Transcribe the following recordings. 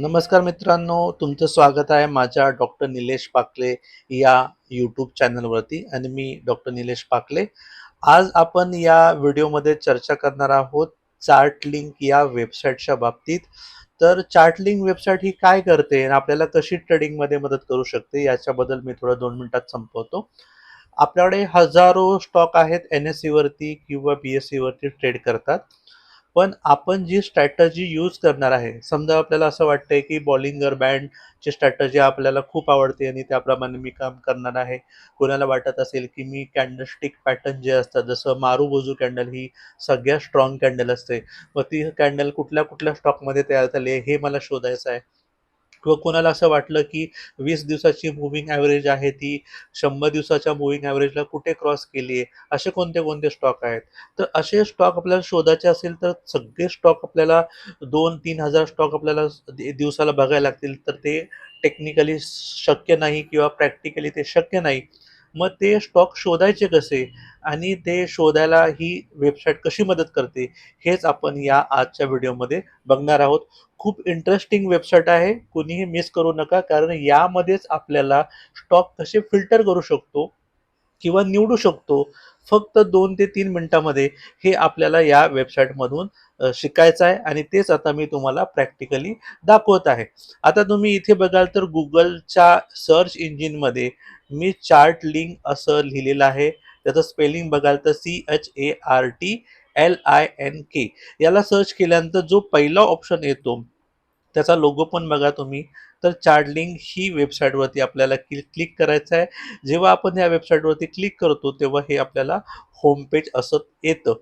नमस्कार मित्रांनो तुमचं स्वागत आहे माझ्या डॉक्टर निलेश पाकले या यूट्यूब चॅनलवरती आणि मी डॉक्टर निलेश पाकले. आज आपण या व्हिडिओमध्ये चर्चा करणार आहोत चार्ट लिंक या वेबसाईटच्या बाबतीत. तर चार्ट लिंक वेबसाईट ही काय करते आणि आपल्याला कशी ट्रेडिंगमध्ये मदत करू शकते याच्याबद्दल मी थोडं दोन मिनिटात संपवतो. आपल्याकडे हजारो स्टॉक आहेत एन एस सीवरती किंवा बी एस सीवरती ट्रेड करतात. पण आपण जी स्ट्रॅटजी यूज करणार आहे समजा आपल्याला असं वाटतंय की बॉलिंगर बँडची स्ट्रॅटजी आपल्याला खूप आवडते आणि त्याप्रमाणे मी काम करणार आहे. कोणाला वाटत असेल की मी कॅन्डलस्टिक पॅटर्न जे असतात जसं मारूबोजू कॅन्डल ही सगळ्यात स्ट्रॉंग कॅन्डल असते. मग ती कॅन्डल कुठल्या कुठल्या स्टॉकमध्ये तयार झाली आहे हे मला शोधायचं आहे. किंवा कोणाला असं वाटलं की वीस दिवसाची मुव्हिंग ॲव्हरेज आहे ती शंभर दिवसाच्या मुव्हिंग ॲव्हरेजला कुठे क्रॉस केली आहे असे कोणते कोणते स्टॉक आहेत? तर असे स्टॉक आपल्याला शोधायचे असेल तर सगळे स्टॉक आपल्याला दोन तीन हजार स्टॉक आपल्याला दिवसाला बघायला लागतील तर ते टेक्निकली शक्य नाही किंवा प्रॅक्टिकली ते शक्य नाही. मग ते स्टॉक शोधायचे कसे? आणि ते शोधायला ही वेबसाईट कशी मदत करते? हेच आपण या आजच्या व्हिडिओमध्ये बघणार आहोत. खूप इंटरेस्टिंग वेबसाईट आहे. कुणीही मिस करू नका. कारण यामध्येच आपल्याला स्टॉक कसे फिल्टर करू शकतो? किंवा निवडू शकतो फक्त दोन ते तीन मिनिटामध्ये हे आपल्याला या वेबसाईटमधून शिकायचं आहे आणि तेच आता मी तुम्हाला प्रॅक्टिकली दाखवत आहे. आता तुम्ही इथे बघाल तर गुगलच्या सर्च इंजिनमध्ये मी चार्ट लिंक असं लिहिलेलं आहे. त्याचं स्पेलिंग बघाल तर C H A R T L I N K याला सर्च केल्यानंतर जो पहिला ऑप्शन येतो त्याचा लोगो पण बघा तुम्ही. तर चार्डलिंग ही वेबसाईटवरती आपल्याला क्लिक क्लिक करायचं आहे. जेव्हा आपण या वेबसाईटवरती क्लिक करतो तेव्हा हे आपल्याला होम पेज असं येतं.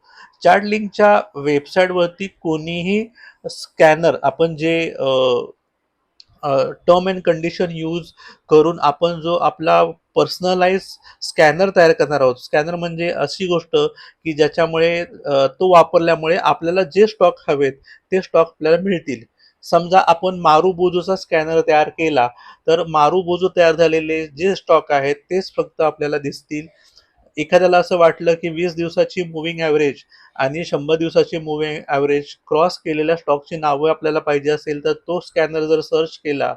चार्डलिंगच्या वेबसाईटवरती कोणीही स्कॅनर आपण जे टर्म अँड कंडिशन यूज करून आपण जो आपला पर्सनलाइज स्कॅनर तयार करणार आहोत. स्कॅनर म्हणजे अशी गोष्ट की ज्याच्यामुळे तो वापरल्यामुळे आपल्याला जे स्टॉक हवेत ते स्टॉक आपल्याला मिळतील. समजा आपण मारूबोजूचा स्कॅनर तयार केला तर मारूबोजू तयार झालेले जे स्टॉक आहेत तेच फक्त आपल्याला दिसतील. एखाद्याला असं वाटलं की वीस दिवसाची मुव्हिंग ॲव्हरेज आणि शंभर दिवसाची मुव्हिंग ॲव्हरेज क्रॉस केलेल्या स्टॉकची नावं आपल्याला पाहिजे असेल तर तो स्कॅनर जर सर्च केला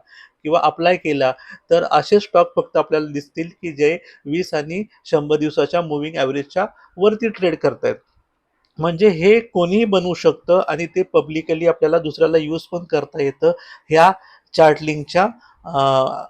किंवा अप्लाय केला तर असे स्टॉक फक्त आपल्याला दिसतील की जे वीस आणि शंभर दिवसाच्या मुव्हिंग ॲव्हरेजच्या वरती ट्रेड करतायत. म्हणजे हे कोणीही बनवू शकतं आणि ते पब्लिकली आपल्याला दुसऱ्याला यूज पण करता येतं ह्या चार्टलिंगच्या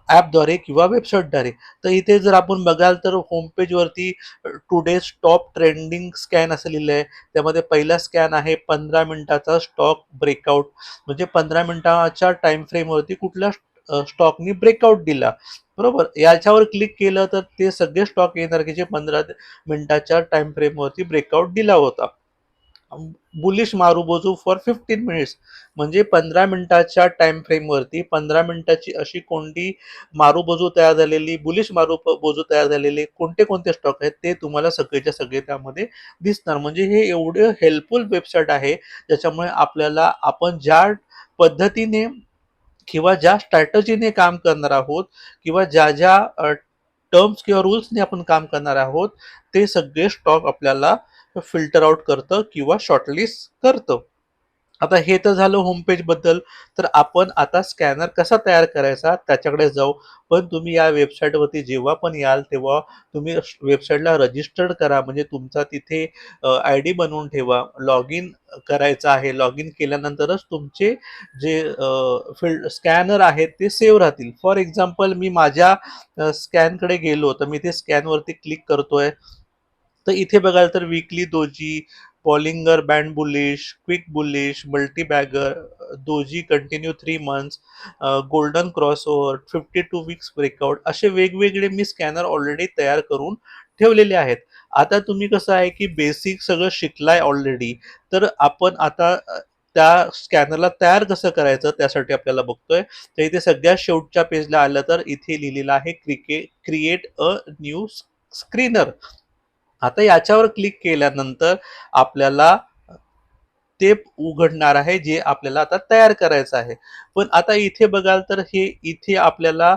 ॲपद्वारे किंवा वेबसाईटद्वारे तर इथे जर आपण बघाल तर होमपेजवरती टुडेज टॉप ट्रेंडिंग स्कॅन असं लिहिलं आहे त्यामध्ये पहिला स्कॅन आहे पंधरा मिनिटाचा स्टॉक ब्रेकआउट म्हणजे पंधरा मिनिटाच्या टाईम फ्रेमवरती कुठल्या स्टॉकनी ब्रेकआउट दिला. बरोबर? याच्यावर क्लिक केलं तर ते सगळे स्टॉक येणार की जे पंधरा मिनिटाच्या टाईम फ्रेमवरती ब्रेकआउट दिला होता. Bullish marubozu for fifteen minutes म्हणजे पंधरा मिनिटाच्या टाइम फ्रेमवरती पंधरा मिनिटाची अशी कोणती मारूबोजू तयार झालेली बुलिश मारूबोजू तयार झालेले कोणते कोणते स्टॉक आहेत ते तुम्हाला सगळेच्या सगळे त्यामध्ये दिसणार. म्हणजे हे एवढं हेल्पफुल वेबसाईट आहे ज्याच्यामुळे आपल्याला आपण ज्या पद्धतीने किंवा ज्या स्ट्रॅटजीने काम करणार आहोत किंवा ज्या ज्या टर्म्स किंवा रूल्सने आपण काम करणार आहोत ते सगळे स्टॉक आपल्याला फिल्टर आउट करतं किंवा शॉर्टलिस्ट करतं. आता हे तर झालं होमपेजबद्दल. तर आपण आता स्कॅनर कसा तयार करायचा त्याच्याकडे जाऊ. पण तुम्ही या वेबसाईटवरती जेव्हा पण याल तेव्हा तुम्ही वेबसाईटला रजिस्टर्ड करा. म्हणजे तुमचा तिथे आय डी बनवून ठेवा. लॉग इन करायचं आहे. लॉग इन केल्यानंतरच तुमचे जे फिल्ड स्कॅनर आहेत ते सेव्ह राहतील. फॉर एक्झाम्पल मी माझ्या स्कॅनकडे गेलो. तर मी ते स्कॅनवरती क्लिक करतोय. तर इथे बघाल तर weekly doji Bollinger band bullish quick bullish multibagger doji continue three months golden cross over fifty two weeks breakout असे वेगवेगळे मी स्कॅनर ऑलरेडी तयार करून ठेवलेले आहेत. आता तुम्ही कसं आहे की बेसिक सगळं शिकलाय ऑलरेडी तर आपण आता त्या स्कॅनरला तयार कसं करायचं त्यासाठी आपल्याला बघतोय. तर इथे सगळ्या शेवटच्या पेजला आलं तर इथे लिहिलेलं आहे क्रिके क्रिएट अ न्यू स्क्रीनर आता याच्यावर क्लिक केल्यानंतर आपल्याला ते उघडणार आहे जे आपल्याला आता तयार करायचं आहे. पण आता इथे बघाल तर हे इथे आपल्याला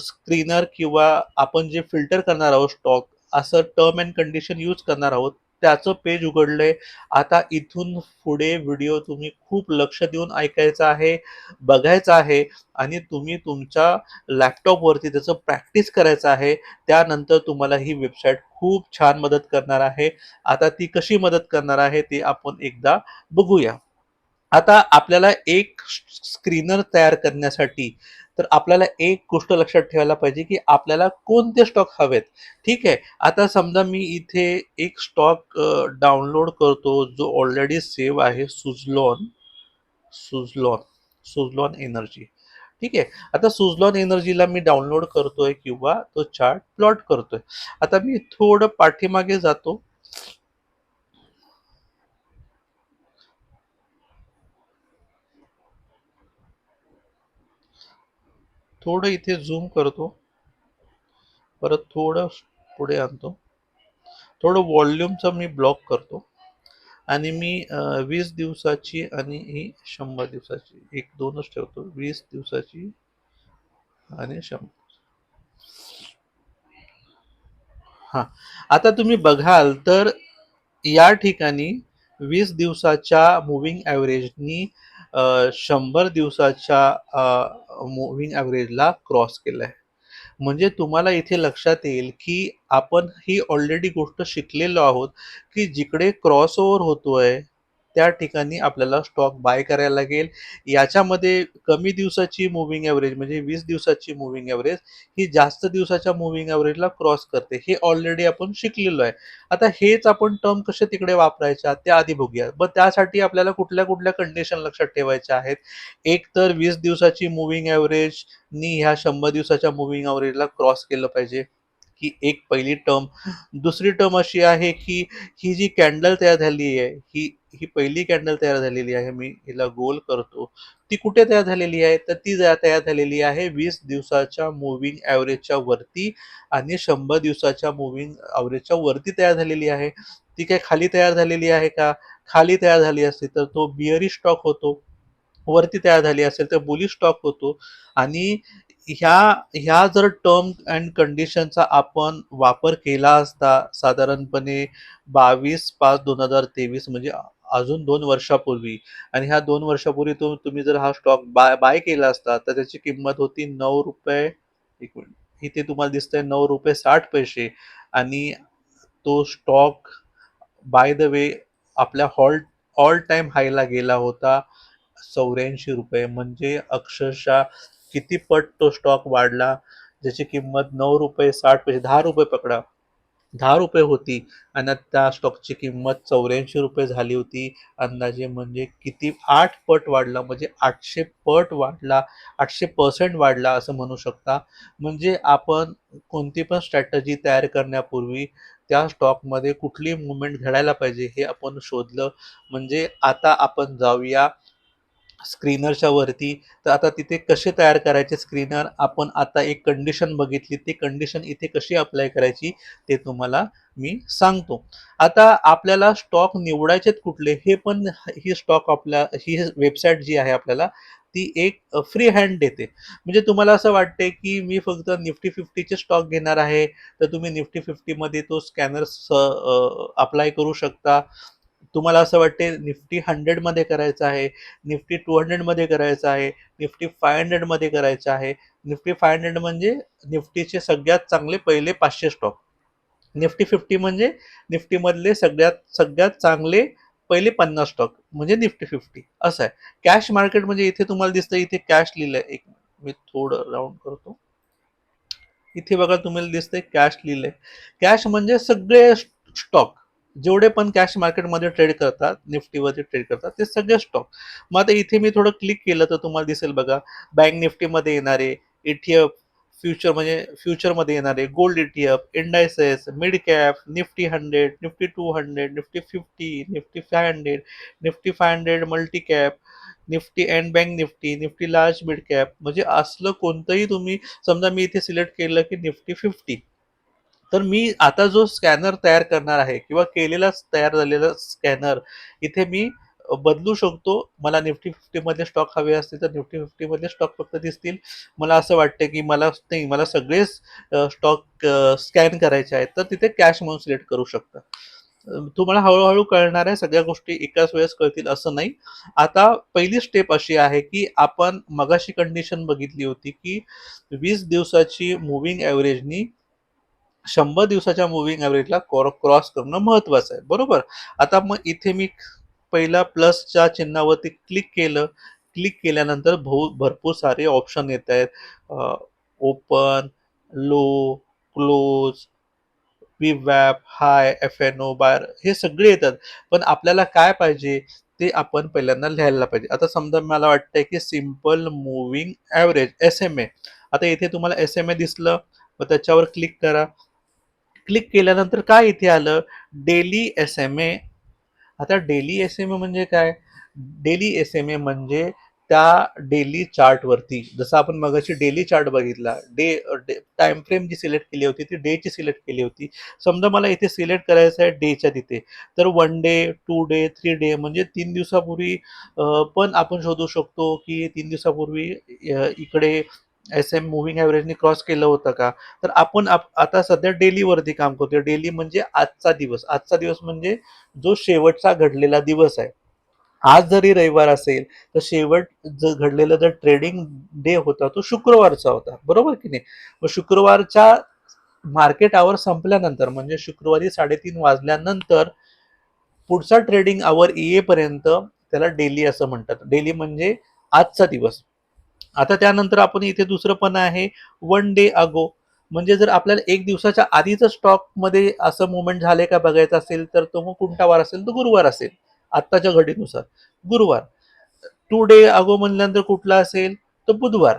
स्क्रीनर किंवा आपण जे फिल्टर करणार आहोत स्टॉक असं टर्म अँड कंडिशन यूज करणार आहोत त्याचं पेज उघडलंय. आता इथून पुढे व्हिडिओ तुम्ही खूप लक्ष देऊन ऐकायचा आहे बघायचा आहे आणि तुम्ही तुमच्या लॅपटॉपवरती त्याचं प्रॅक्टिस करायचं आहे. त्यानंतर तुम्हाला ही वेबसाईट खूप छान मदत करणार आहे. आता ती कशी मदत करणार आहे ते आपण एकदा बघूया. आता आपल्याला एक स्क्रीनर तयार करण्यासाठी तर आपल्याला एक गोष्ट लक्षात ठेवायला पाहिजे की आपल्याला कोणते स्टॉक हवेत? ठीक आहे. आता समजा मी इथे एक स्टॉक डाउनलोड करतो जो ऑलरेडी सेव्ह आहे सुझलॉन सुझलॉन सुझलॉन एनर्जी ठीक आहे. आता सुझलॉन एनर्जीला मी डाउनलोड करतोय किंवा तो चार्ट प्लॉट करतोय. आता मी थोडं पाठीमागे जातो. थोडं इथे झूम करतो. परत थोडं पुढे आणतो. थोडं व्हॉल्यूमचा मी ब्लॉक करतो. आणि मी वीस दिवसाची आणि ही शंभर दिवसाची एक दोनच ठेवतो. वीस दिवसाची आणि शंभर. हां. आता तुम्ही बघाल तर या ठिकाणी वीस दिवसाच्या मुव्हिंग ॲव्हरेजनी शंभर दिवसाच्या मूव्हिंग ॲव्हरेजला क्रॉस केलं आहे म्हणजे तुम्हाला इथे लक्षात येईल की आपण ही ऑलरेडी गोष्ट शिकलेलो आहोत की जिकडे क्रॉस ओव्हर होतोय त्या ठिकाणी आपल्याला स्टॉक बाय करायला लागेल. याच्यामध्ये कमी दिवसाची मुव्हिंग ॲव्हरेज म्हणजे वीस दिवसाची मुव्हिंग ॲव्हरेज ही जास्त दिवसाच्या मुव्हिंग ॲव्हरेजला क्रॉस करते. हे ऑलरेडी आपण शिकलेलो आहे. आता हेच आपण टर्म कसे तिकडे वापरायच्या ते आधी बघूया. मग त्यासाठी आपल्याला कुठल्या कुठल्या कंडिशन लक्षात ठेवायच्या आहेत? एक तर वीस दिवसाची मुव्हिंग ॲव्हरेज नी ह्या शंभर दिवसाच्या मुव्हिंग ॲव्हरेजला क्रॉस केलं पाहिजे. ही एक पहिली टर्म दुसरी टर्म अशी आहे की ही जी कॅन्डल तयार झाली आहे ही ही पहिली कॅन्डल तयार झालेली आहे मी हिला गोल करतो. ती कुठे तयार झालेली आहे? तर ती तयार झालेली आहे वीस दिवसाच्या मुव्हिंग ॲव्हरेजच्या वरती आणि शंभर दिवसाच्या मुव्हिंग ॲव्हरेजच्या वरती तयार झालेली आहे. ती काय खाली तयार झालेली आहे का? खाली तयार झाली असते तर तो बिअरी स्टॉक होतो. वरती तयार झाली असेल तर बुली स्टॉक होतो. आणि ह्या ह्या जर टर्म अँड कंडिशनचा आपण वापर केला असता साधारणपणे बावीस पाच दोन हजार तेवीस म्हणजे अजून दोन वर्षापूर्वी आणि ह्या दोन वर्षापूर्वी तो तुम्ही जर हा स्टॉक बाय बाय केला असता तर त्याची किंमत होती नऊ रुपये एक मिनिट इथे तुम्हाला दिसतंय नऊ रुपये साठ पैसे आणि तो स्टॉक बाय द वे आपल्या हॉल ऑल टाइम हायला गेला होता चौऱ्याऐंशी रुपये म्हणजे अक्षरशः किती पट तो स्टॉक वाढला ज्याची किंमत नऊ रुपये साठ पैसे दहा रुपये पकडा. दहा रुपये होती आणि त्या स्टॉकची किंमत चौऱ्याऐंशी रुपये झाली होती. अंदाजे म्हणजे किती आठ पट वाढला म्हणजे आठशे पट वाढला आठशे पर्सेंट वाढला असं म्हणू शकता. म्हणजे आपण कोणती पण स्ट्रॅटजी तयार करण्यापूर्वी त्या स्टॉकमध्ये कुठली मुवमेंट घडायला पाहिजे हे आपण शोधलं. म्हणजे आता आपण जाऊया स्क्रीनरच्या वरती. तर आता तिथे कसे तयार करायचे स्क्रीनर? आपण आता एक कंडिशन बघितली. ती कंडिशन इथे कशी अप्लाय करायची ते तुम्हाला मी सांगतो. आता आपल्याला स्टॉक निवडायचेत कुठले हे पण ही स्टॉक आपल्या ही वेबसाईट जी आहे आपल्याला ती एक फ्री हँड देते. म्हणजे तुम्हाला असं वाटते की मी फक्त निफ्टी फिफ्टीचे स्टॉक घेणार आहे तर तुम्ही निफ्टी फिफ्टीमध्ये तो स्कॅनर अप्लाय करू शकता. तुम्हाला असं वाटते निफ्टी हंड्रेडमध्ये करायचं आहे निफ्टी टू हंड्रेडमध्ये करायचं आहे निफ्टी फाय हंड्रेडमध्ये करायचं आहे? निफ्टी फाय हंड्रेड म्हणजे निफ्टीचे सगळ्यात चांगले पहिले पाचशे स्टॉक निफ्टी फिफ्टी म्हणजे निफ्टीमधले सगळ्यात सगळ्यात चांगले पहिले पन्नास स्टॉक म्हणजे निफ्टी फिफ्टी असं आहे. कॅश मार्केट म्हणजे इथे तुम्हाला दिसतं इथे कॅश लिहिलंय. एक मी थोडं राऊंड करतो. इथे बघा तुम्हाला दिसतंय कॅश लिहिलंय. कॅश म्हणजे सगळे स्टॉक जेवढे पण कॅश मार्केटमध्ये ट्रेड करतात निफ्टीवरती ट्रेड करतात ते सगळे स्टॉक मग आता इथे मी थोडं क्लिक केलं तर तुम्हाला दिसेल बघा बँक निफ्टीमध्ये येणारे एटीएफ फ्युचर म्हणजे फ्युचरमध्ये येणारे gold ATF indices mid cap Nifty hundred Nifty two hundred Nifty fifty Nifty five hundred Nifty five hundred multi cap Nifty and bank Nifty Nifty large mid cap म्हणजे असलं कोणतंही तुम्ही समजा मी इथे सिलेक्ट केलं की निफ्टी फिफ्टी तर मी आता जो स्कॅनर तयार करणार आहे किंवा केलेला तयार झालेला स्कॅनर इथे मी बदलू शकतो. मला निफ्टी फिफ्टीमध्ये स्टॉक हवे असतील तर निफ्टी फिफ्टीमध्ये स्टॉक फक्त दिसतील. मला असं वाटतं की मला नाही मला सगळेच स्टॉक स्कॅन करायचे आहेत. तर तिथे कॅश म्हणून सिलेक्ट करू शकता. तुम्हाला हळूहळू कळणार आहे सगळ्या गोष्टी एकाच वेळेस कळतील असं नाही. आता पहिली स्टेप अशी आहे की आपण मगाशी कंडिशन बघितली होती की वीस दिवसाची मुव्हिंग ॲव्हरेजनी शंभर दिवसाच्या मुव्हिंग ॲव्हरेजला क्रॉस करणं महत्वाचं आहे. बरोबर? आता मग इथे मी पहिला प्लसच्या चिन्हावरती क्लिक केलं. क्लिक केल्यानंतर भो भरपूर सारे ऑप्शन येत आहेत. ओपन लो क्लोज वी वॅप high F N O bar हे सगळे येतात. पण आपल्याला काय पाहिजे? ते आपण पहिल्यांदा लिहायला पाहिजे. आता समजा मला वाटतंय की simple moving average S M A आता इथे तुम्हाला एस एम ए दिसलं. मग त्याच्यावर क्लिक करा. क्लिक केल्यानंतर काय इथे आलं? डेली एस एम ए आता डेली एस एम ए म्हणजे काय? डेली एस एम ए म्हणजे त्या डेली चार्टवरती जसं आपण मगाशी डेली चार्ट बघितला डे टाइम फ्रेम जी सिलेक्ट केली होती ती डेची सिलेक्ट केली होती. समजा मला इथे सिलेक्ट करायचं आहे डेच्या तिथे. तर one day two day three day म्हणजे तीन दिवसापूर्वी पण आपण शोधू शकतो की तीन दिवसापूर्वी इकडे एस एम मुव्हिंग ॲव्हरेजने क्रॉस केलं होतं का? तर आपण आप आता सध्या डेलीवरती काम करतोय. डेली म्हणजे आजचा दिवस. आजचा दिवस म्हणजे जो शेवटचा घडलेला दिवस आहे. आज जरी रविवार असेल तर शेवट जर घडलेला जर ट्रेडिंग डे होता तो शुक्रवारचा होता. बरोबर की नाही? मग शुक्रवारच्या मार्केट आवर संपल्यानंतर म्हणजे शुक्रवारी साडेतीन वाजल्यानंतर पुढचा ट्रेडिंग आवर येईपर्यंत त्याला डेली असं म्हणतात. डेली म्हणजे आजचा दिवस. आता त्यानंतर आपण इथे दुसरं पण आहे वन डे अगो म्हणजे जर आपल्याला एक दिवसाच्या आधीच स्टॉकमध्ये असं मुवमेंट झाले का बघायचं असेल तर तो मग कोणता वार असेल तो गुरुवार असेल आत्ताच्या घडीनुसार. गुरुवार. टू डे अगो म्हणल्यानंतर कुठला असेल? तो बुधवार.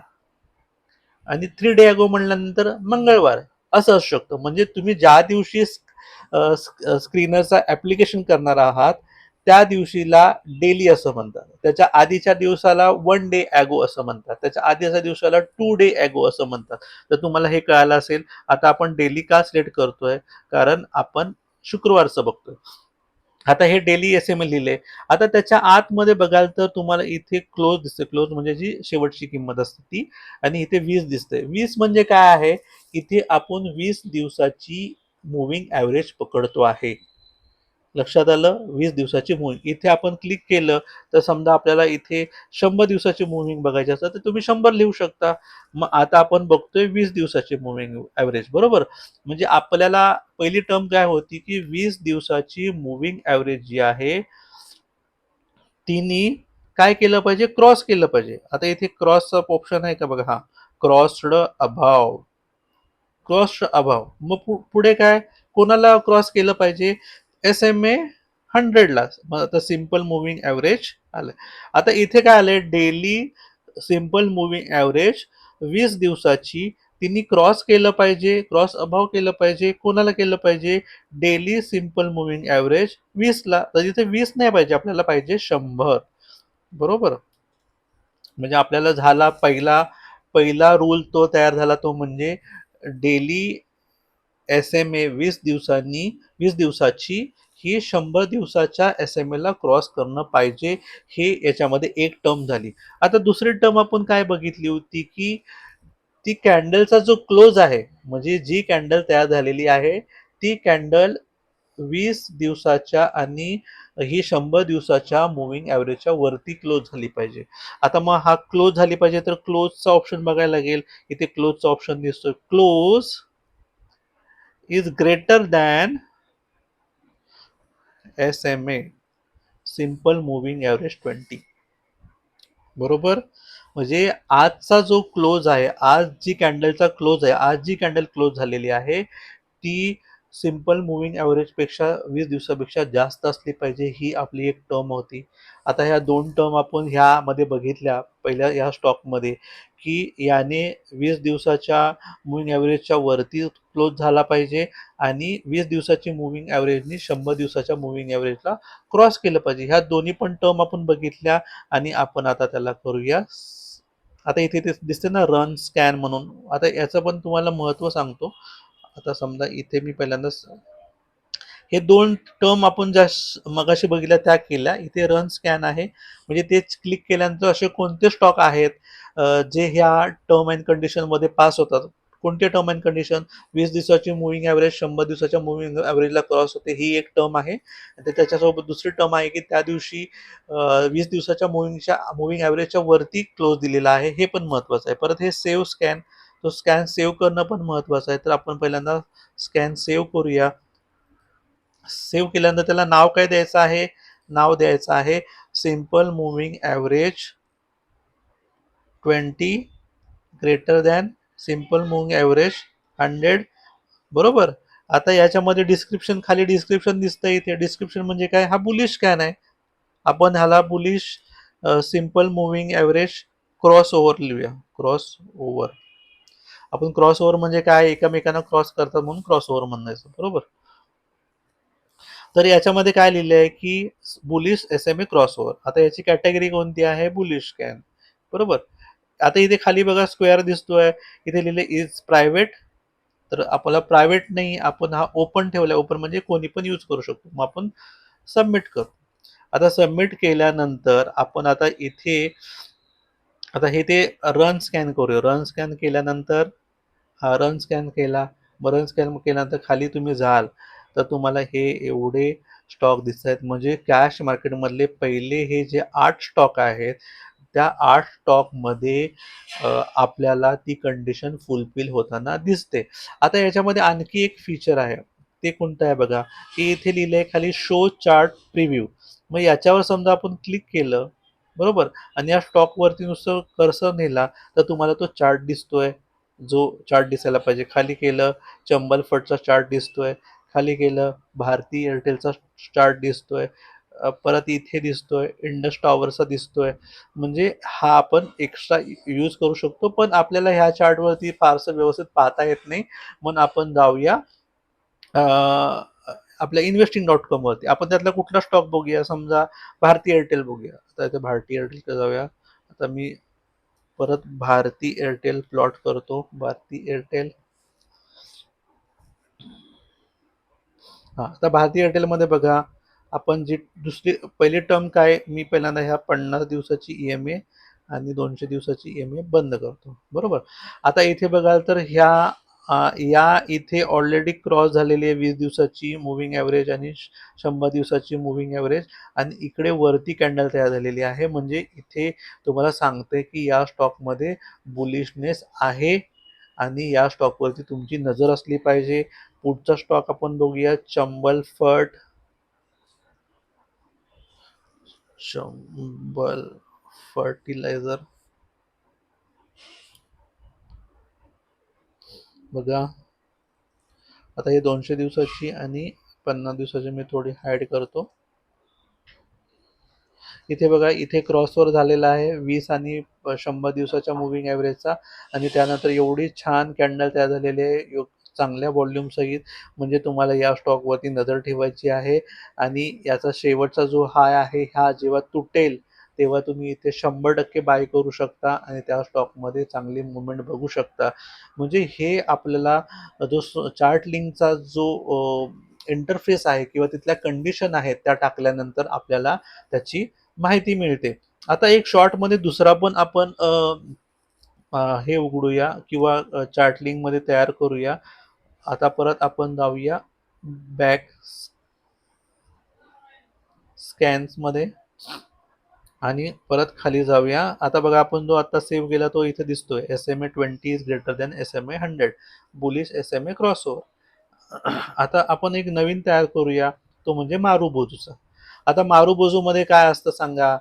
आणि थ्री डे अगो म्हणल्यानंतर मंगळवार. असं असू शकतं. म्हणजे तुम्ही ज्या दिवशी स्क्रीनरचा ऍप्लिकेशन करणार आहात त्या दिवशीला डेली असं म्हणतात. त्याच्या आधीच्या दिवसाला वन डे ॲगो असं म्हणतात. त्याच्या आधीच्या दिवसाला टू डे ॲगो असं म्हणतात. तर तुम्हाला हे कळालं असेल आता आपण डेली का सिलेक्ट करतोय? कारण आपण शुक्रवारचं बघतोय. आता हे डेली एस एम एल लिहिले. आता त्याच्या आतमध्ये बघाल तर तुम्हाला इथे क्लोज दिसते. क्लोज म्हणजे जी शेवटची किंमत असते ती. आणि इथे वीस दिसते वीस म्हणजे काय आहे? इथे आपण वीस दिवसाची मुव्हिंग ॲव्हरेज पकडतो आहे. लक्षात आलं वीस दिवसाची मोहीम. इथे आपण क्लिक केलं तर समजा आपल्याला इथे शंभर दिवसाची मुव्हिंग बघायची असतात तर तुम्ही शंभर लिहू शकता. मग आता आपण बघतोय वीस दिवसाची मुव्हिंग ॲव्हरेज बरोबर? म्हणजे आपल्याला पहिली टर्म काय होती की वीस दिवसाची मुव्हिंग ॲव्हरेज जी आहे तिने काय केलं पाहिजे? क्रॉस केलं पाहिजे. आता इथे क्रॉसचा ऑप्शन आहे का बघा? हा. क्रॉस्ड अभाव क्रॉस्ड अभाव मग पुढे काय? कोणाला क्रॉस केलं पाहिजे? एस एम ए हंड्रेडला मग आता सिंपल मुव्हिंग ॲव्हरेज आलं आता इथे काय आलं डेली सिंपल मुव्हिंग ॲव्हरेज वीस दिवसाची तिने क्रॉस केलं पाहिजे क्रॉस अभाव केलं पाहिजे कोणाला केलं पाहिजे? डेली सिंपल मुव्हिंग ॲव्हरेज वीसला तर तिथे वीस नाही पाहिजे आपल्याला पाहिजे शंभर. बरोबर? म्हणजे आपल्याला झाला पहिला पहिला रूल तो तयार झाला तो म्हणजे डेली एस एम ए वीस दिवसांनी वीस दिवसाची ही शंभर दिवसाच्या एस एम एला क्रॉस करणं पाहिजे हे याच्यामध्ये एक टर्म झाली. आता दुसरी टर्म आपण काय बघितली होती की ती कॅन्डलचा जो क्लोज आहे म्हणजे जी कॅन्डल तयार झालेली आहे ती कॅन्डल वीस दिवसाच्या आणि ही शंभर दिवसाच्या मुव्हिंग ॲव्हरेजच्या वरती क्लोज झाली पाहिजे. आता मग हा क्लोज झाली पाहिजे तर क्लोजचा ऑप्शन बघायला लागेल. इथे क्लोजचा ऑप्शन दिसतोय. Close is greater than S M A simple moving average twenty बरोबर? म्हणजे आजचा जो क्लोज आहे आज जी कॅन्डलचा क्लोज आहे आज जी कॅन्डल क्लोज झालेली आहे ती सिंपल मुव्हिंग ॲव्हरेजपेक्षा वीस दिवसापेक्षा जास्त असली पाहिजे ही आपली एक टर्म होती. आता ह्या दोन टर्म आपण ह्यामध्ये बघितल्या पहिल्या ह्या स्टॉकमध्ये की याने वीस दिवसाच्या मुव्हिंग ॲव्हरेजच्या वरती क्लोज झाला पाहिजे आणि वीस दिवसाची मुव्हिंग ॲव्हरेजनी शंभर दिवसाच्या मुव्हिंग ॲव्हरेजला क्रॉस केलं पाहिजे. ह्या दोन्ही पण टर्म आपण बघितल्या आणि आपण आता त्याला करूया. आता इथे ते दिसते ना रन स्कॅन म्हणून. आता याचं पण तुम्हाला महत्त्व सांगतो. आता समजा इथे मी पहिल्यांदा हे दोन टर्म आपण ज्या मगाशी बघितल्या त्या केल्या. इथे रन स्कॅन आहे. म्हणजे तेच क्लिक केल्यानंतर असे कोणते स्टॉक आहेत जे ह्या टर्म अँड कंडिशनमध्ये पास होतात? कोणते टर्म अँड कंडिशन वीस दिवसाची मुव्हिंग ॲव्हरेज शंभर दिवसाच्या मुव्हिंग ॲव्हरेजला क्रॉस होते ही एक टर्म आहे. तर त्याच्यासोबत दुसरी टर्म आहे की त्या दिवशी वीस दिवसाच्या मुव्हिंगच्या मुव्हिंग ॲव्हरेजच्या वरती क्लोज दिलेला आहे. हे पण महत्त्वाचं आहे. परत हे सेव्ह स्कॅन तो स्कॅन सेव्ह करणं पण महत्त्वाचं आहे. तर आपण पहिल्यांदा स्कॅन सेव्ह करूया. सेव्ह केल्यानंतर त्याला नाव काय द्यायचं आहे? नाव द्यायचं आहे simple moving average twenty greater than simple moving average hundred बरोबर? आता याच्यामध्ये डिस्क्रिप्शन खाली डिस्क्रिप्शन दिसतं इथे डिस्क्रिप्शन म्हणजे काय? हा बुलिश स्कॅन आहे. आपण ह्याला bullish simple moving average cross over लिहूया. क्रॉस ओव्हर आपण क्रॉस ओव्हर म्हणजे काय? एकमेकांना क्रॉस करतात म्हणून क्रॉस ओव्हर म्हणायचं. बरोबर? तर याच्यामध्ये काय लिहिलं आहे की bullish S M A cross over आता याची कॅटेगरी कोणती आहे? बुलिश कॅन बरोबर? आता इथे खाली बघा स्क्वेअर दिसतोय. इथे लिहिले इज प्रायव्हेट तर आपल्याला प्रायव्हेट नाही आपण हा ओपन ठेवला. ओपन म्हणजे कोणी पण यूज करू शकतो. मग आपण सबमिट करू आता सबमिट केल्यानंतर आपण आता इथे आता हे ते रन स्कॅन करूया. रन स्कॅन केल्यानंतर हा रन स्कॅन केला. मग रन स्कॅन केल्यानंतर खाली तुम्ही जाल तर तुम्हाला हे एवढे स्टॉक दिसत आहेत म्हणजे कॅश मार्केटमधले पहिले हे जे आठ स्टॉक आहेत त्या आठ स्टॉकमध्ये आपल्याला ती कंडिशन फुलफिल होताना दिसते. आता याच्यामध्ये आणखी एक फीचर आहे. ते कोणतं आहे बघा? की इथे लिहिलं आहे खाली शो चार्ट प्रिव्ह्यू मग याच्यावर समजा आपण क्लिक केलं बरोबर? आणि या स्टॉकवरती नुसतं कर्सर नेला तर तुम्हाला तो चार्ट दिसतोय. जो चार्ट दिसायला पाहिजे. खाली केलं चंबल फटचा चार्ट दिसतोय. खाली केलं भारती एअरटेलचा चार्ट दिसतोय. परत इथे दिसतोय इंडस टॉवरचा दिसतोय. म्हणजे हा आपण एक्स्ट्रा यूज करू शकतो पण आपल्याला ह्या चार्टवरती फारसं व्यवस्थित पाहता येत नाही. म्हणून आपण जाऊया. आपल्या इन्व्हेस्टिंग डॉट कॉमवरती आपण त्यातला कुठला स्टॉक बघूया? समजा भारती एअरटेल बघूया. आता इथे भारती एअरटेल जाऊया. आता मी परत भारती एअरटेल प्लॉट करतो. भारती एअरटेल हा आता भारती एअरटेलमध्ये बघा. आपण जी दुसरी पहिली टर्म काय? मी पहिल्यांदा ह्या पन्नास दिवसाची ई एम ए आणि दोनशे दिवसाची ई एम ए बंद करतो. बरोबर? आता इथे बघाल तर ह्या या इथे ऑलरेडी क्रॉस झालेली आहे वीस दिवसाची मुव्हिंग ॲव्हरेज आणि श- शंभर दिवसाची मुव्हिंग ॲव्हरेज आणि इकडे वरती कॅन्डल तयार झालेली आहे. म्हणजे इथे तुम्हाला सांगते की या स्टॉकमध्ये बुलिशनेस आहे आणि या स्टॉकवरती तुमची नजर असली पाहिजे. पुढचा स्टॉक आपण बघूया. चंबल फट. चंबल फर्टिलायझर. बघा. आता हे दोनशे दिवसाची आणि पन्नास दिवसाची मी थोडी हाईड करतो. इथे बघा इथे क्रॉसवर झालेला आहे. वीस आणि शंभर दिवसाच्या मुव्हिंग ॲव्हरेजचा आणि त्यानंतर एवढी छान कॅन्डल तयार झालेली आहे. यो- चांगल्या व्हॉल्यूम सहित. म्हणजे तुम्हाला या स्टॉकवरती नजर ठेवायची आहे. आणि याचा शेवटचा जो हाय आहे हा जेव्हा तुटेल तेव्हा तुम्ही इथे शंभर टक्के बाय करू शकता आणि त्या स्टॉकमध्ये चांगली मुवमेंट बघू शकता. म्हणजे हे आपल्याला जो चार्ट लिंकचा जो इंटरफेस आहे किंवा तिथल्या कंडिशन आहेत त्या टाकल्यानंतर आपल्याला त्याची माहिती मिळते. आता एक शॉर्टमध्ये दुसरा पण आपण हे उघडूया किंवा चार्ट लिंकमध्ये तयार करूया. आता परत आपण जाऊया बॅक स्कॅन्समध्ये आणि परत खाली जाऊया. आता बघा आपण जो आता सेव्ह केला तो इथे दिसतोय. S M A twenty is greater than S M A hundred bullish S M A cross over आता आपण एक नवीन तयार करूया. तो म्हणजे मारू बोजूचा आता मारू बोजूमध्ये काय असतं सांगा?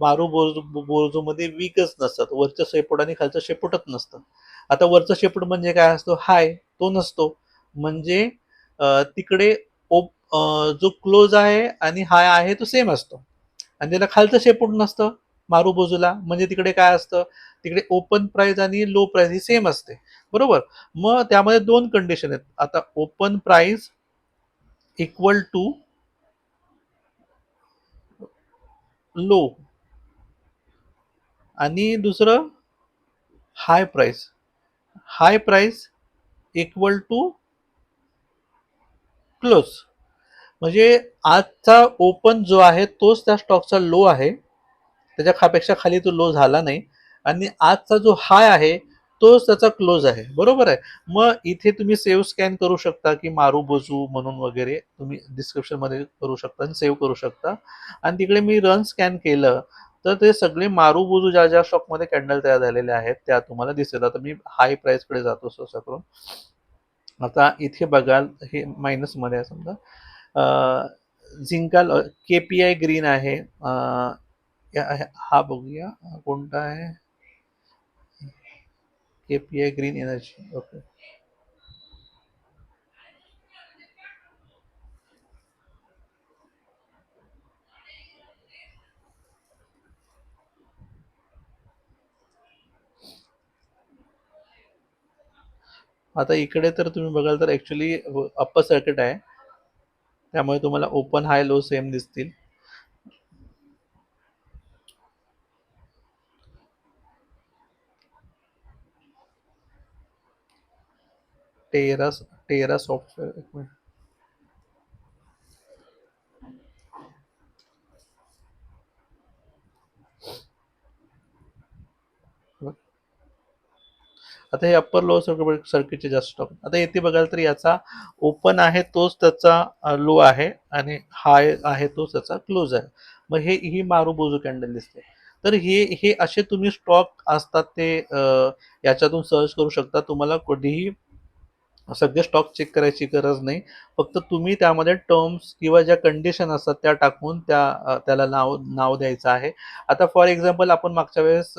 मारू बोजू बोजूमध्ये वीकच नसतात. वरचं शेपूट आणि खालचं शेपूटच नसतं आता वरचं शेपूट म्हणजे काय असतो? हाय तो नसतो. म्हणजे तिकडे ओप जो क्लोज आहे आणि हाय आहे तो सेम असतो. आणि त्याला खालचं शेपूट नसतं? मारू बाजूला. म्हणजे तिकडे काय असतं? तिकडे ओपन प्राइस आणि लो प्राइस ही सेम असते. बरोबर? मग त्यामध्ये दोन कंडिशन आहेत. आता open price equal to low आणि दुसरं high price high price equal to close म्हणजे आजचा ओपन जो आहे तोच त्या स्टॉकचा लो आहे. त्याच्या खापेक्षा खाली तो लो झाला नाही. आणि आजचा जो हाय आहे तोच त्याचा क्लोज आहे. बरोबर आहे? मग इथे तुम्ही सेव्ह स्कॅन करू शकता की मारू बोजू म्हणून वगैरे तुम्ही डिस्क्रिप्शनमध्ये करू शकता आणि सेव्ह करू शकता. आणि तिकडे मी रन स्कॅन केलं तर ते सगळे मारू बोजू ज्या ज्या स्टॉकमध्ये कॅन्डल तयार झालेले आहेत त्या तुम्हाला दिसेल. आता मी हाय प्राईसकडे जातो सहसा करून आता इथे बघाल हे मायनसमध्ये आहे समजा. झिंकाल के पी आय ग्रीन या- हा बघूया, कोणता आहे? K P I green energy okay आता इकडे तर तुम्ही बघाल तर ॲक्च्युली अप्पर सर्किट आहे. त्यामुळे तुम्हाला ओपन हाय लो सेम दिसतील. टेरा टेरा सॉफ्टवेअर एक मिनिट. आता हे अप्पर लोअर सर्किट सर्किटचे जास्त स्टॉक आता येथे बघाल तर याचा ओपन आहे तोच त्याचा लो आहे आणि हाय आहे तोच त्याचा क्लोज आहे. मग हे ही मारू बोजू कॅन्डल दिसते. तर हे हे असे तुम्ही स्टॉक असतात ते याच्यातून सर्च करू शकता. तुम्हाला कधीही सगळे स्टॉक चेक करायची गरज नाही. फक्त तुम्ही त्यामध्ये टर्म्स किंवा ज्या कंडिशन असतात त्या टाकून त्या त्याला नाव नाव द्यायचं आहे. आता फॉर एक्झाम्पल आपण मागच्या वेळेस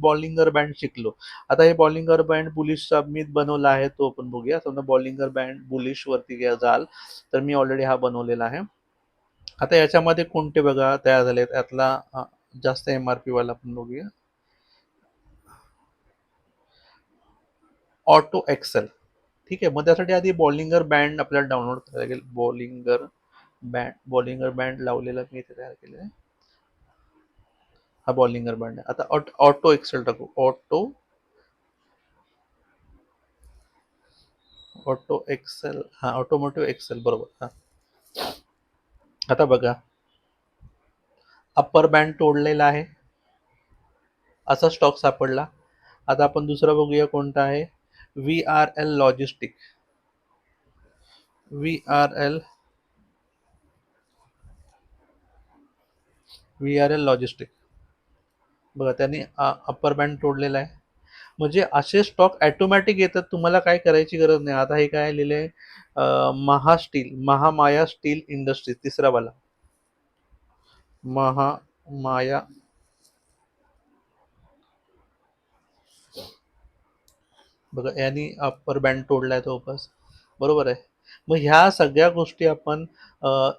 बॉलिंगर बँड शिकलो. आता हे बॉलिंगर बँड बुलिशचा मी बनवला आहे तो आपण बघूया. समजा बॉलिंगर बँड बुलिश वरती जाल तर मी ऑलरेडी हा बनवलेला आहे. आता याच्यामध्ये कोणते बघा तयार झाले यातला जास्त एम आर पी वाला आपण बघूया. ऑटो एक्सेल ठीक आहे. मग त्यासाठी आधी बॉलिंगर बँड आपल्याला डाउनलोड करायला लागेल. बॉलिंगर बँड बॉलिंगर बँड लावलेला मी इथे तयार हा बॉलिंगर बँड आहे. आता ऑट- ऑटो एक्सेल टाकू. ऑटो ऑटो एक्सेल हा ऑटोमोटिव्ह एक्सेल बरोबर, हा. आता बघा. अप्पर बँड तोडलेला आहे. असा स्टॉक सापडला. आता आपण दुसरा बघूया कोणता आहे. V R L logistic V R L V R L logistic बघा त्यांनी अप्पर बँड तोडलेला आहे. म्हणजे असे स्टॉक ॲटोमॅटिक येतात तुम्हाला काय करायची गरज नाही. आता हे काय लिहिले आहे महास्टील महामाया स्टील इंडस्ट्रीज तिसरा वाला. महामाया बघा यांनी अप्पर बँड तोडलाय तो बस. बरोबर आहे. मग ह्या सगळ्या गोष्टी आपण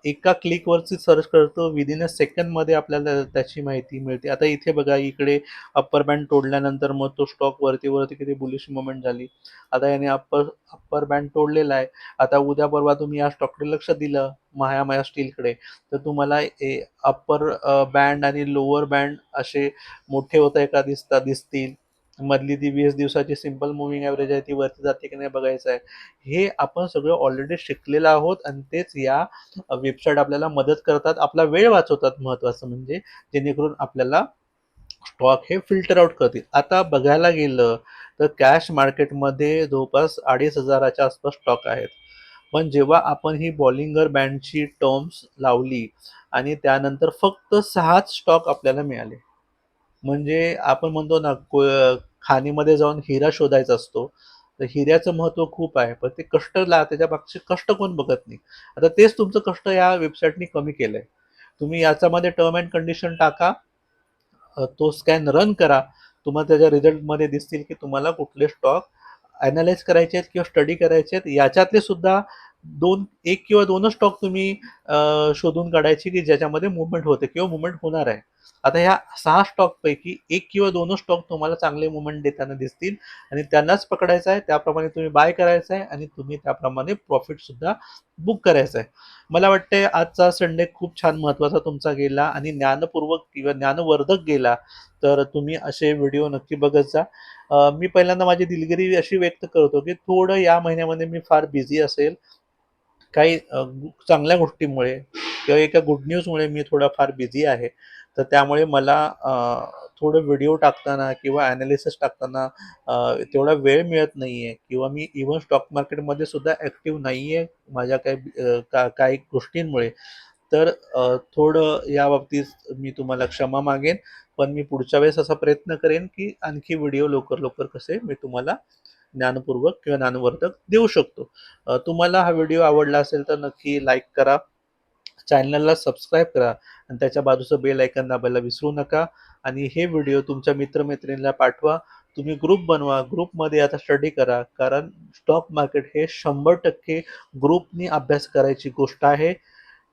एका क्लिकवरती सर्च करतो विदिन अ सेकंडमध्ये आपल्याला त्याची माहिती मिळते. आता इथे बघा इकडे अप्पर बँड तोडल्यानंतर मग तो स्टॉक वरती वरती किती बुलिश मुवमेंट झाली. आता याने अप्पर अप्पर बँड तोडलेला आहे. आता उद्या परवा तुम्ही या स्टॉककडे लक्ष दिलं माया माया स्टीलकडे तर तुम्हाला ए अप्पर बँड आणि लोअर बँड असे मोठे होत आहे का दिसता दिसतील. मधली ती वीस दिवसाची सिंपल मुव्हिंग ॲव्हरेज आहे ती वरती जाते की नाही बघायचं आहे. हे आपण सगळं ऑलरेडी शिकलेलं आहोत आणि तेच या वेबसाईट आपल्याला मदत करतात. आपला वेळ वाचवतात महत्वाचं म्हणजे जेणेकरून आपल्याला स्टॉक हे फिल्टर आउट करतील. आता बघायला गेलं तर कॅश मार्केटमध्ये जवळपास अडीच हजाराच्या आसपास स्टॉक आहेत. पण जेव्हा आपण ही बॉलिंगर बँडची टर्म्स लावली आणि त्यानंतर फक्त सहाच स्टॉक आपल्याला मिळाले. म्हणजे आपण म्हणतो ना को- खाणीमध्ये जाऊन हिरा शोधायचा असतो. तर हिऱ्याचं महत्त्व खूप आहे. पण ते कष्ट ला त्याच्या मागचे कष्ट कोण बघत नाही. आता तेच तुमचं कष्ट या वेबसाईटनी कमी केलंय. तुम्ही याच्यामध्ये टर्म अँड कंडिशन टाका. तो स्कॅन रन करा. तुम्हाला त्याच्या रिझल्टमध्ये दिसतील की तुम्हाला कुठले स्टॉक अनालाइज करायचे आहेत किंवा स्टडी करायचे आहेत. याच्यातले सुद्धा दोन एक किंवा दोनच स्टॉक तुम्ही शोधून काढायचे की ज्याच्यामध्ये मुवमेंट होते किंवा मुवमेंट होणार आहे. आता ह्या सहा स्टॉक पैकी एक किंवा दोन स्टॉक तुम्हाला चांगले मुवमेंट देताना दिसतील आणि त्यांनाच पकडायचं आहे त्याप्रमाणे तुम्ही बाय करायचं आहे आणि तुम्ही त्याप्रमाणे प्रॉफिट सुद्धा बुक करायचं आहे. मला वाटते आजचा संडे खूप छान महत्त्वाचा तुमचा गेला आणि ज्ञानपूर्वक किंवा ज्ञानवर्धक गेला तर तुम्ही असे व्हिडिओ नक्की बघत जा. मी पहिल्यांदा माझी दिलगिरी अशी व्यक्त करतो की थोडं या महिन्यामध्ये मी फार बिझी असेल काही चांगल्या गोष्टीमुळे किंवा एका गुड न्यूजमुळे मी थोडा फार बिझी आहे. तर त्यामुळे मला थोडं व्हिडिओ टाकताना किंवा ॲनालिसिस टाकताना तेवढा वेळ मिळत नाही आहे किंवा मी इव्हन स्टॉक मार्केटमध्ये सुद्धा ॲक्टिव्ह नाही आहे माझ्या काही का काही गोष्टींमुळे. तर थोडं या बाबतीत मी तुम्हाला क्षमा मागेन. पण मी पुढच्या वेळेस असा प्रयत्न करेन, की आणखी व्हिडिओ लवकर-लवकर कसे मी तुम्हाला ज्ञानपूर्वक किंवा ज्ञानवर्धक देऊ शकतो. तुम्हाला हा व्हिडिओ आवडला असेल तर नक्की लाईक करा. चॅनलला सबस्क्राईब करा आणि त्याच्या बाजूचं बेल ऐकन दाबायला विसरू नका आणि हे व्हिडिओ तुमच्या मित्रमैत्रिणीला पाठवा. तुम्ही ग्रुप बनवा. ग्रुपमध्ये आता स्टडी करा. कारण स्टॉक मार्केट हे 100% ग्रुपनी अभ्यास करायची गोष्ट आहे.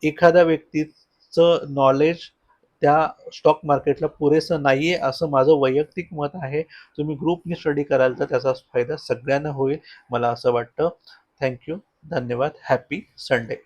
एखाद्या व्यक्तीचं नॉलेज त्या स्टॉक मार्केटला पुरेसं नाही आहे असं माझं वैयक्तिक मत आहे. तुम्ही ग्रुपनी स्टडी कराल तर त्याचा फायदा सगळ्यांना होईल, मला असं वाटतं. थँक्यू धन्यवाद. Happy Sunday.